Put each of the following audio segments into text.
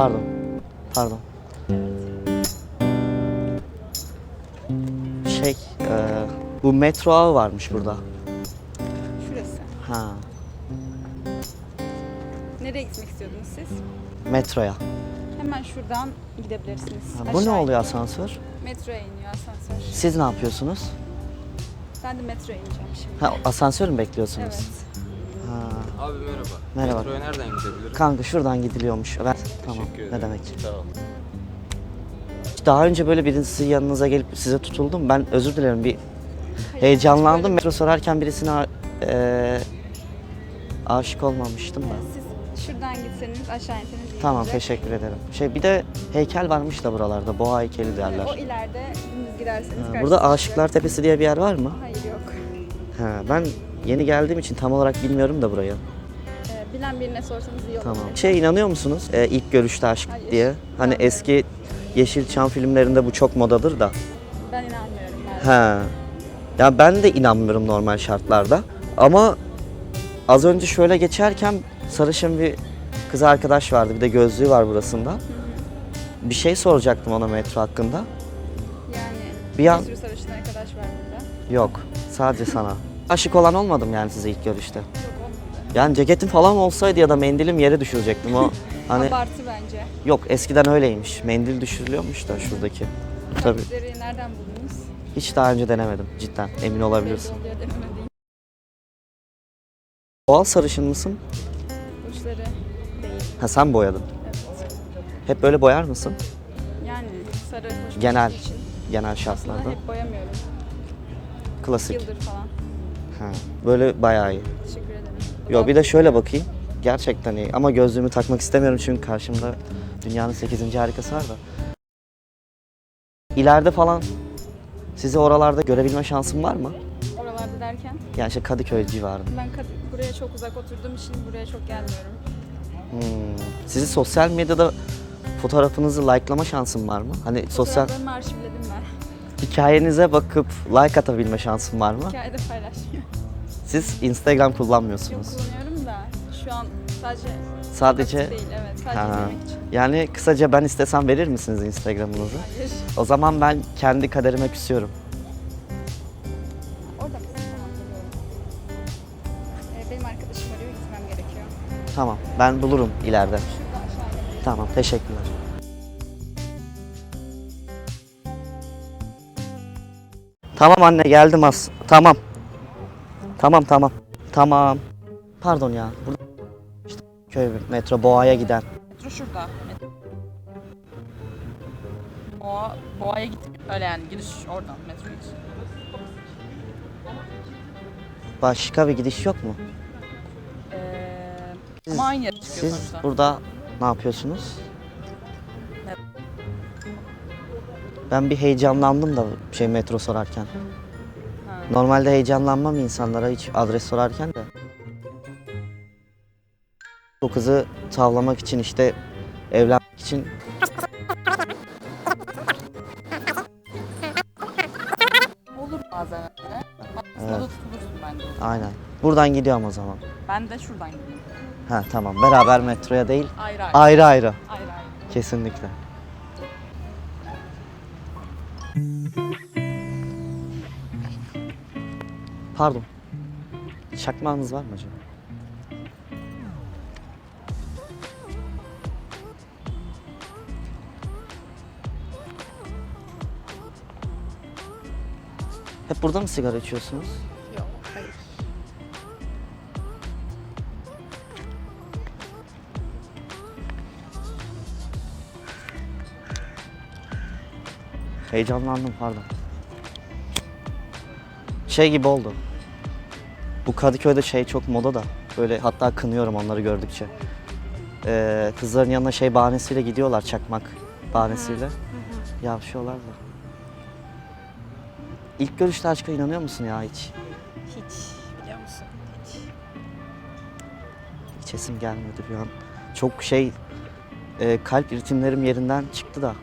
Pardon. Pardon. Şey, e, bu metro ağı varmış burada. Şurası. Ha, Nereye gitmek istiyordunuz siz? metroya. Hemen şuradan gidebilirsiniz. Ha, bu ne Aşağı oluyor iniyor. asansör? Metroya iniyor asansör. Siz ne yapıyorsunuz? Ben de metroya ineceğim şimdi. Ha, asansör mü bekliyorsunuz? Evet. Ha, Abi merhaba. Merhaba. Metroya nereden gidebilirim? kanka şuradan gidiliyormuş. Ben, Teşekkür ederim. ne demek. Sağ ol. Daha önce böyle birisi yanınıza gelip size tutuldum. Ben özür dilerim bir heyecanlandım. Metro sorarken birisine a- e, aşık olmamıştım da. Siz şuradan gitseniz aşağı inseniz iyi Tamam olacak. teşekkür ederim. Şey bir de heykel varmış da buralarda. Boğa heykeli derler. O ileride dümdüz giderseniz Ha, karşınıza Burada çıkacak. Aşıklar Tepesi diye bir yer var mı? Hayır yok. Ha, ben yeni geldiğim için tam olarak bilmiyorum da burayı. Bilen birine sorsanız iyi olur. Tamam. Şey inanıyor musunuz? Ee, ilk görüşte aşk Hayır. diye. Hani İnanmıyorum. eski Yeşilçam filmlerinde bu çok modadır da. Ben inanmıyorum. Ben. Ha. Ya ben de inanmıyorum normal şartlarda. Ama az önce şöyle geçerken sarışın bir kız arkadaş vardı. Bir de gözlüğü var burasında. Bir şey soracaktım ona metro hakkında. Yani Bir an- sürü sarışın arkadaş var burada. Yok. Sadece sana. Aşık olan olmadım yani size ilk görüşte. Yok. Yani ceketim falan olsaydı ya da mendilim yere düşürecektim o. Hani Abartı bence. yok eskiden öyleymiş. Mendil düşürülüyormuş da şuradaki. Tabii. Kalpleri nereden buldunuz? Hiç daha önce denemedim cidden. Emin olabilirsin. Belli oluyor. Doğal sarışın mısın? Uçları değil. Ha sen boyadın. Evet. Hep böyle boyar mısın? Yani sarı hoş Genel. için Genel aslında şartlarda. hep boyamıyorum. Klasik. Yıldır falan. Ha. Böyle bayağı iyi. Teşekkür ederim. Yo bir de şöyle bakayım. Gerçekten iyi. Ama gözlüğümü takmak istemiyorum çünkü karşımda dünyanın 8. harikası var da. İleride falan sizi oralarda görebilme şansım var mı? Oralarda derken Yani işte Kadıköy civarında. ben Kad- buraya çok uzak oturduğum için buraya çok gelmiyorum. Hmm. Sizi sosyal medyada fotoğrafınızı likelama şansım var mı? Hani sosyal Fotoğraflarımı arşivledim ben. hikayenize bakıp like atabilme şansım var mı? Hikayede paylaşmıyorum. Siz Instagram Yok kullanmıyorsunuz. kullanıyorum da şu an sadece Sadece değil evet sadece Ha. için. yani kısaca ben istesem verir misiniz Instagram'ınızı? Hayır. O zaman ben kendi kaderime küsüyorum. Orada mısın? Tamam geliyorum. Ee, benim arkadaşım arıyor gitmem gerekiyor. Tamam ben bulurum ileride. Şurada aşağıda. Tamam teşekkürler. Tamam anne geldim az. Tamam. Tamam tamam. Tamam. Pardon ya. Burada işte köy metro Boğa'ya giden. Metro şurada. Boğa, Boğa'ya gittik. Öyle yani giriş oradan metro giriş. Başka bir gidiş yok mu? Ee, ama aynı yere çıkıyor Siz sonuçta. burada ne yapıyorsunuz? Ne? Ben bir heyecanlandım da şey metro sorarken. Normalde heyecanlanmam insanlara hiç adres sorarken de. O kızı tavlamak için işte evlenmek için Olur bazen öyle. Bazen Evet. da tutulursun bence. aynen. Buradan gidiyorum o zaman. Ben de şuradan gideyim. Ha tamam beraber metroya değil Ayrı ayrı. ayrı ayrı. Ayrı ayrı. Kesinlikle. Pardon. Çakmağınız var mı acaba? Hep burada mı sigara içiyorsunuz? Yok hayır. Heyecanlandım pardon. Şey gibi oldu. Bu Kadıköy'de şey çok moda da. Böyle hatta kınıyorum onları gördükçe. Ee, kızların yanına şey bahanesiyle gidiyorlar çakmak bahanesiyle. Yavşıyorlar da. İlk görüşte aşka inanıyor musun ya hiç? Hiç biliyor musun? Hiç. Hiç esim gelmedi bir an. Çok şey e, kalp ritimlerim yerinden çıktı da.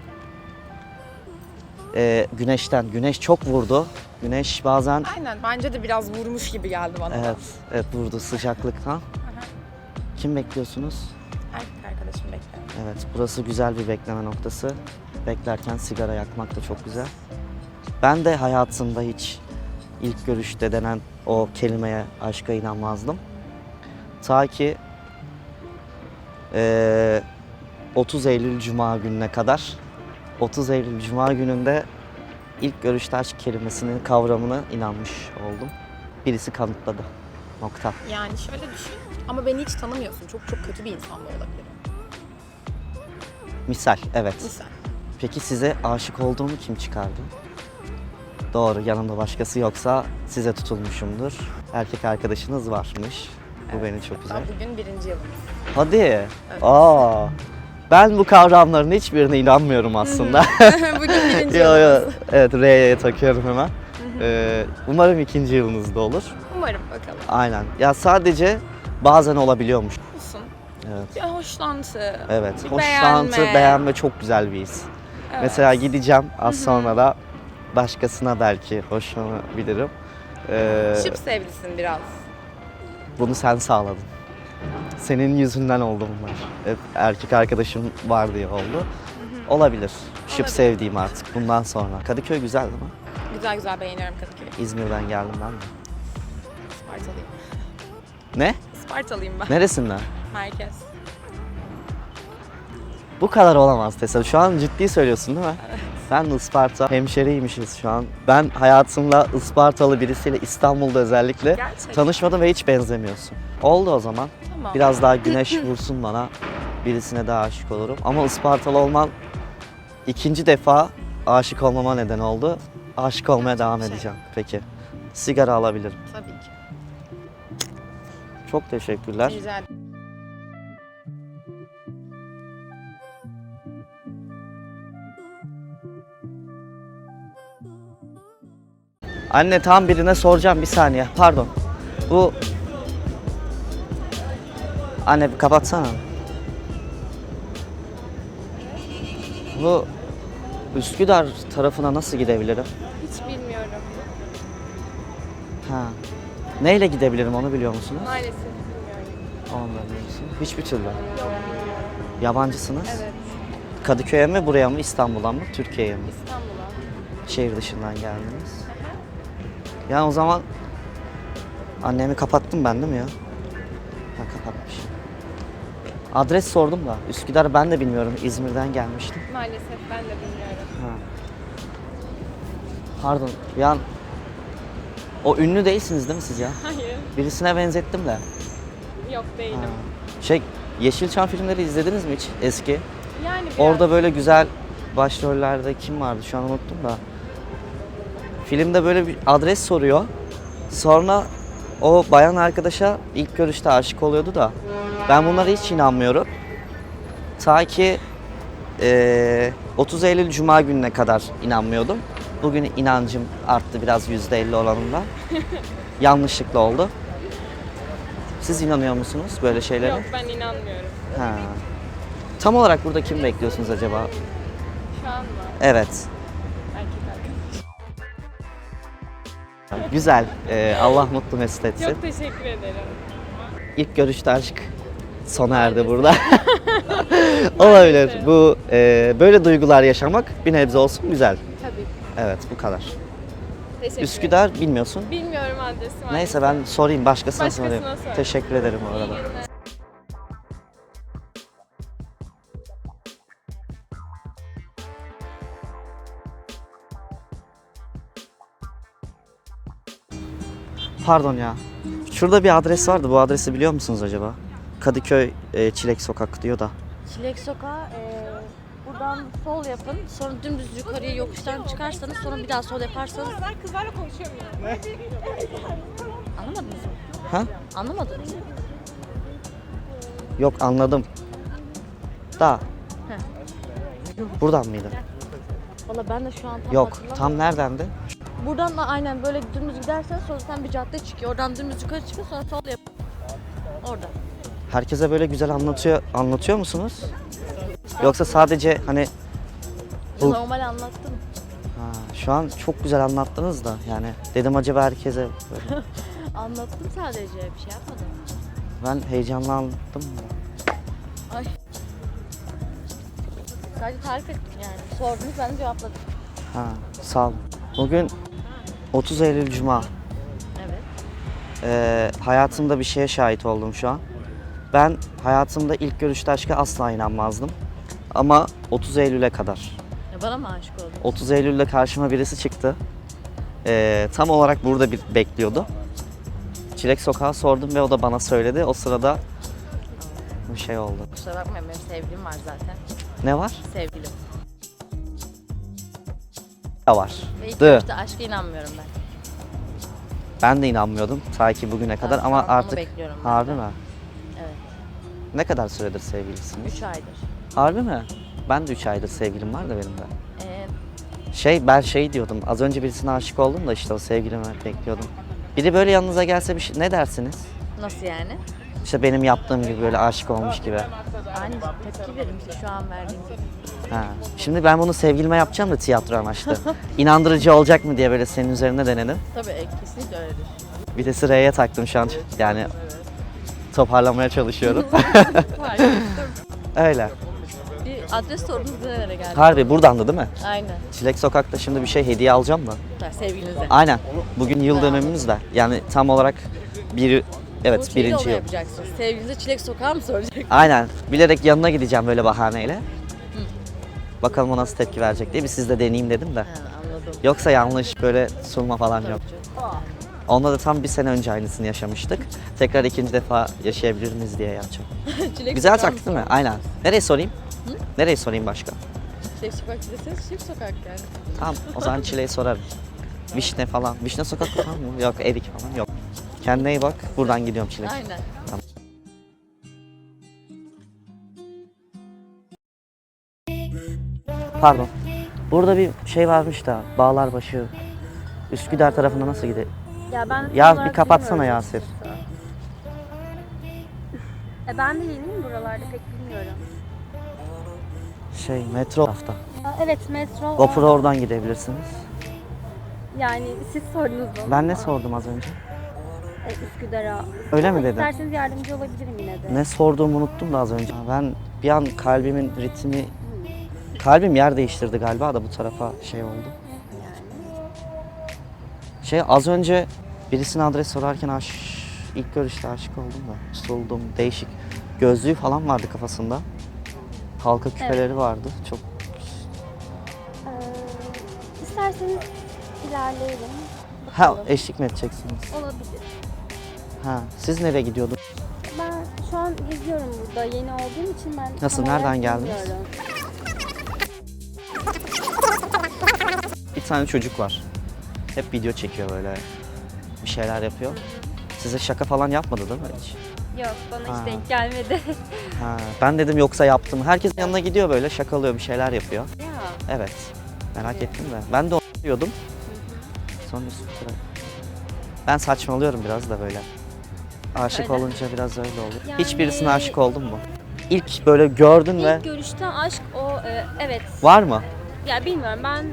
E, güneşten. Güneş çok vurdu. Güneş bazen Aynen bence de biraz vurmuş gibi geldi bana. evet, evet vurdu sıcaklıktan. Kim bekliyorsunuz? Erkek arkadaşım. bekliyorum. Evet, burası güzel bir bekleme noktası. Beklerken sigara yakmak da çok güzel. Ben de hayatımda hiç ilk görüşte denen o kelimeye, aşka inanmazdım. Ta ki eee, 30 Eylül Cuma gününe kadar. 30 Eylül Cuma gününde ilk görüşte aşk kelimesinin kavramına inanmış oldum. Birisi kanıtladı. Nokta. Yani şöyle düşün ama beni hiç tanımıyorsun. Çok çok kötü bir insan da olabilirim. Misal, evet. Misal. Peki size aşık olduğumu kim çıkardı? Doğru, yanımda başkası yoksa size tutulmuşumdur. Erkek arkadaşınız varmış. Bu beni çok güzel. Hatta bugün birinci yılımız. Hadi. Aa. Ben bu kavramların hiçbirine inanmıyorum aslında. bugün birinci yo, yo. Evet, R'ye takıyorum hemen. Ee, umarım ikinci yılınızda olur. Umarım bakalım. Aynen. Ya sadece bazen olabiliyormuş. Olsun. Evet. Bir hoşlantı. Evet. Bir Hoşlantı, beğenme. beğenme çok güzel bir his. Evet. Mesela gideceğim az sonra da başkasına belki hoşlanabilirim. Ee, Şıp sevlisin biraz. bunu sen sağladın. Senin yüzünden oldu bunlar. Hep erkek arkadaşım var diye oldu. Olabilir. Şıp Olabilir. sevdiğim artık bundan sonra. Kadıköy güzel değil mi? Güzel güzel beğeniyorum Kadıköy'ü. İzmir'den geldim ben de. Ispartalıyım. Ne? Ispartalıyım ben. Neresinden? Merkez. Bu kadar olamaz Tesa. Şu an ciddi söylüyorsun değil mi? Ben de Isparta hemşeriymişiz şu an. Ben hayatımda Ispartalı birisiyle İstanbul'da özellikle Gerçekten. tanışmadım ve hiç benzemiyorsun. Oldu o zaman. Tamam. Biraz daha güneş vursun bana. Birisine daha aşık olurum. Ama Ispartalı olman ikinci defa aşık olmama neden oldu. Aşık olmaya devam şey. edeceğim. Peki. Sigara alabilirim. Tabii ki. Çok teşekkürler. Ederim. Anne tam birine soracağım bir saniye. Pardon. Bu... Anne bir kapatsana. Bu Üsküdar tarafına nasıl gidebilirim? Hiç bilmiyorum. Ha. Neyle gidebilirim onu biliyor musunuz? Maalesef bilmiyorum. Onu da biliyorsun. Hiçbir türlü. Yabancısınız. Evet. Kadıköy'e mi buraya mı İstanbul'a mı Türkiye'ye mi? İstanbul'a. Şehir dışından geldiniz. Ya o zaman annemi kapattım ben değil mi ya? Ha kapatmışım. Adres sordum da Üsküdar ben de bilmiyorum. İzmir'den gelmiştim. Maalesef ben de bilmiyorum. Ha. Pardon an o ünlü değilsiniz değil mi siz ya? Hayır. Birisine benzettim de. Yok değilim. Ha. Şey Yeşilçam filmleri izlediniz mi hiç eski? Yani biraz. Orada böyle güzel başrollerde kim vardı şu an unuttum da. Filmde böyle bir adres soruyor. Sonra o bayan arkadaşa ilk görüşte aşık oluyordu da. Ben bunlara hiç inanmıyorum. Ta ki eee, 30 Eylül Cuma gününe kadar inanmıyordum. Bugün inancım arttı biraz %50 oranında. Yanlışlıkla oldu. Siz inanıyor musunuz böyle şeylere? Yok ben inanmıyorum. Ha. Tam olarak burada kim bekliyorsunuz acaba? Şu an mı? Evet. Erkek arkadaş. Güzel. Ee, Allah mutlu mesut etsin. Çok teşekkür ederim. İlk görüşte aşk sona erdi burada. Olabilir. Bu e, böyle duygular yaşamak bir nebze olsun güzel. Tabii. Evet bu kadar. Teşekkür Üsküdar bilmiyorsun. Bilmiyorum adresi maalesef. Neyse ben sorayım başkasına, Başkasına sorayım. sor. Teşekkür ederim bu arada. günler. Pardon ya. Şurada bir adres vardı. Bu adresi biliyor musunuz acaba? Kadıköy e, Çilek Sokak diyor da. Çilek Sokağı eee, buradan sol yapın. Sonra dümdüz yukarıya yokuştan çıkarsanız sonra bir daha sol yaparsanız Ben kızlarla konuşamıyorum. anlamadınız mı? Ha? Anlamadınız mı? Yok anladım. Da. Buradan mıydı? Valla ben de şu an tam Yok. hatırlamıyorum. Tam neredendi? Buradan da aynen böyle dümdüz gidersen sonra sen bir cadde çıkıyor. Oradan dümdüz yukarı çıkıyor sonra sol yap. Orada. Herkese böyle güzel anlatıyor anlatıyor musunuz? Yoksa sadece hani Bu- Normal anlattım. ha, şu an çok güzel anlattınız da yani dedim acaba herkese böyle. Anlattım sadece bir şey yapmadım. ben heyecanlandım. Ay. Sadece tarif ettim yani. Sordunuz ben de cevapladım. Ha, sağ olun. Bugün 30 Eylül Cuma. Evet. Ee, hayatımda bir şeye şahit oldum şu an. Ben hayatımda ilk görüşte aşka asla inanmazdım. Ama 30 Eylül'e kadar. Ya bana mı aşık oldun? 30 Eylül'de karşıma birisi çıktı. Ee, tam olarak burada bir bekliyordu. Çilek Sokağı sordum ve o da bana söyledi. O sırada bir şey oldu. Kusura bakmayın benim sevgilim var zaten. Ne var? Sevgilim. Ne var? Ve ilk Dı. görüşte aşka inanmıyorum ben. Ben de inanmıyordum ta ki bugüne kadar ama artık bekliyorum ben harbi de. mi? Evet. Ne kadar süredir sevgilisiniz? 3 aydır. Harbi mi? Ben de 3 aydır sevgilim var da benim de. Ee, Şey ben şey diyordum. Az önce birisine aşık oldum da işte o sevgilimi bekliyordum. Biri böyle yanınıza gelse bir şey ne dersiniz? nasıl yani? İşte benim yaptığım gibi böyle aşık olmuş gibi. Aynı tepki verim ki şu an verdiğim. Ha. Şimdi ben bunu sevgilime yapacağım da tiyatro amaçlı. İnandırıcı olacak mı diye böyle senin üzerine denedim. Tabii e, kesinlikle öyledir. Vitesi R'ye taktım şu an. Yani toparlamaya çalışıyorum. Öyle. Bir adres sordunuz nerelere geldi? Harbi buradandı değil mi? Aynen. Çilek Sokak'ta şimdi bir şey hediye alacağım da. Ha, Sevgilinize. Aynen. Bugün yıl dönümümüz de. Yani tam olarak bir Bu evet şeyi de birinci ona yıl. yapacaksınız. Sevgilinize çilek sokağı mı soracak? Aynen. Bilerek yanına gideceğim böyle bahaneyle. Bakalım o nasıl tepki verecek diye bir siz de deneyeyim dedim de. Ha, anladım. Yoksa yanlış böyle sunma falan yok. Tabii canım. Onunla da tam bir sene önce aynısını yaşamıştık. Tekrar ikinci defa yaşayabilir miyiz diye yapacağım. çilek Güzel sokağı mı taktik değil mi? Aynen. Nereye sorayım? Nereye sorayım başka? Çilek sokak deseniz çilek sokak yani. Tamam o zaman çileği sorarım. Vişne falan. Vişne sokak falan mı? Yok erik falan yok. Kendine iyi bak. Buradan gidiyorum çilek. Aynen. Pardon. Burada bir şey varmış da Bağlarbaşı. Üsküdar tarafına nasıl gidelim? Ya ben Ya olarak bir kapatsana Yasir. E ben de yeniyim buralarda pek bilmiyorum. Şey metro tarafta. Aa, evet metro. Orada. oradan gidebilirsiniz. Yani siz sordunuz mu? Ben ne sordum az önce? E, Üsküdar'a. Öyle mi dedim? İsterseniz yardımcı olabilirim yine de. Ne sorduğumu unuttum da az önce. Ben bir an kalbimin ritmi... Kalbim yer değiştirdi galiba da bu tarafa şey oldu. Şey az önce birisine adres sorarken aş... ilk görüşte aşık oldum da tutuldum. Değişik. Gözlüğü falan vardı kafasında. Halka küpeleri vardı. Çok Ee, isterseniz ilerleyelim. Ha eşlik mi edeceksiniz? Olabilir. Ha siz nereye gidiyordunuz? Ben şu an geziyorum burada. Yeni olduğum için ben Nasıl, nereden geldiniz? bilmiyorum. Bir tane çocuk var. Hep video çekiyor böyle. Bir şeyler yapıyor. Size şaka falan yapmadı değil mi hiç? Yok bana Ha. hiç denk gelmedi. Ha, ben dedim yoksa yaptım. Herkesin yanına gidiyor böyle şakalıyor bir şeyler yapıyor. ya. Evet. Merak ettim de. Ben de onu diyordum. Sonra üstüne. Ben saçmalıyorum biraz da böyle. Aşık Öyle. olunca biraz öyle olur. Yani- Hiçbirisine aşık oldun mu? İlk böyle gördün ve İlk görüşten aşk o e, evet. var mı? Ya bilmiyorum ben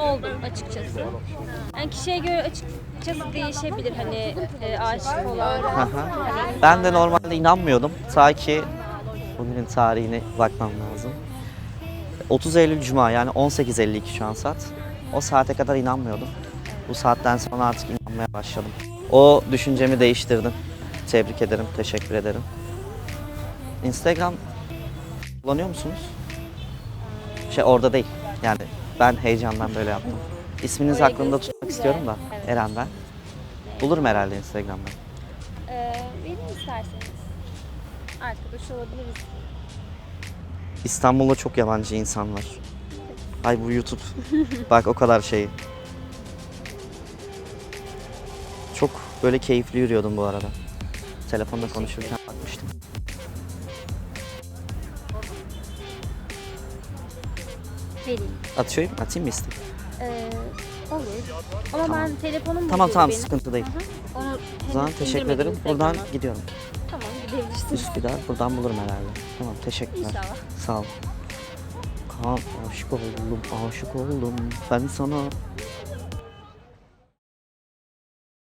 oldum açıkçası. Yani kişiye göre açıkçası değişebilir hani e, aşık olan. Hı. Ben de normalde inanmıyordum. Ta ki bugünün tarihine bakmam lazım. 30 Eylül Cuma yani 18.52 şu an saat. O saate kadar inanmıyordum. Bu saatten sonra artık inanmaya başladım. O düşüncemi değiştirdim. Tebrik ederim, teşekkür ederim. Instagram kullanıyor musunuz? Şey orada değil. Yani ben heyecandan böyle yaptım. İsminizi aklımda tutmak istiyorum da. Evet. Eren ben. Bulurum herhalde Instagram'da. E, verin isterseniz. Arkadaş olabiliriz. İstanbul'da çok yabancı insan var. Ay bu YouTube. Bak o kadar şey. Çok böyle keyifli yürüyordum bu arada. Telefonda konuşurken bakmıştım. Vereyim. Atayım, atayım mı istek? E, olur. Ama Tamam. ben telefonum Tamam bozuldu tamam benim. sıkıntı değil. Onu O zaman teşekkür indirmedim ederim. Buradan Instagram'a. gidiyorum. Tamam gidebilirsiniz. Üsküdar buradan bulurum herhalde. Tamam teşekkürler. İnşallah. Sağ ol. Kaan aşık oldum, aşık oldum. Ben sana